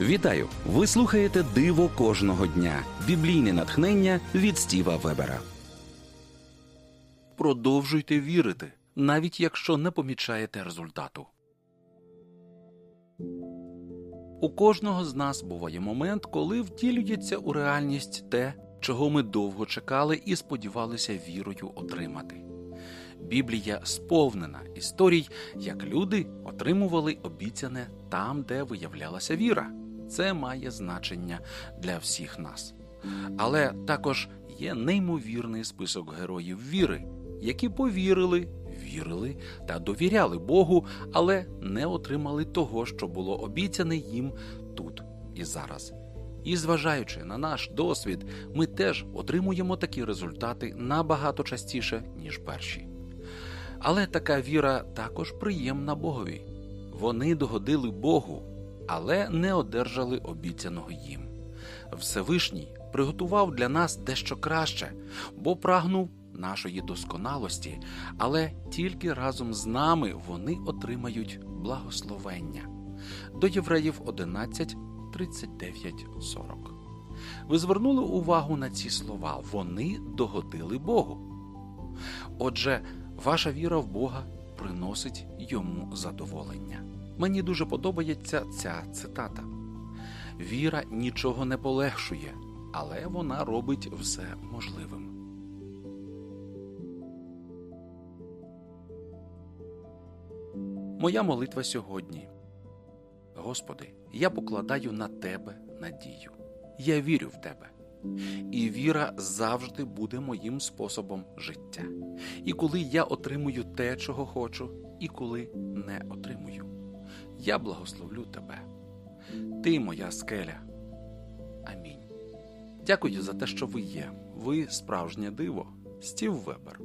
Вітаю! Ви слухаєте Диво кожного дня. Біблійне натхнення від Стіва Вебера. Продовжуйте вірити, навіть якщо не помічаєте результату. У кожного з нас буває момент, коли втілюється у реальність те, чого ми довго чекали і сподівалися вірою отримати. Біблія сповнена історій, як люди отримували обіцяне там, де виявлялася віра. Це має значення для всіх нас. Але також є неймовірний список героїв віри, які повірили, вірили та довіряли Богу, але не отримали того, що було обіцяне їм тут і зараз. І зважаючи на наш досвід, ми теж отримуємо такі результати набагато частіше, ніж перші. Але така віра також приємна Богові. Вони догодили Богу, але не одержали обіцяного їм. Всевишній приготував для нас дещо краще, бо прагнув нашої досконалості, але тільки разом з нами вони отримають благословення. До Євреїв 11, 39, 40. Ви звернули увагу на ці слова. Вони догодили Богу. Отже, ваша віра в Бога приносить йому задоволення. Мені дуже подобається ця цитата. Віра нічого не полегшує, але вона робить все можливим. Моя молитва сьогодні. Господи, я покладаю на Тебе надію. Я вірю в Тебе. І віра завжди буде моїм способом життя. І коли я отримую те, чого хочу, і коли не отримую. Я благословлю тебе. Ти моя скеля. Амінь. Дякую за те, що ви є. Ви справжнє диво. Стів Вебер.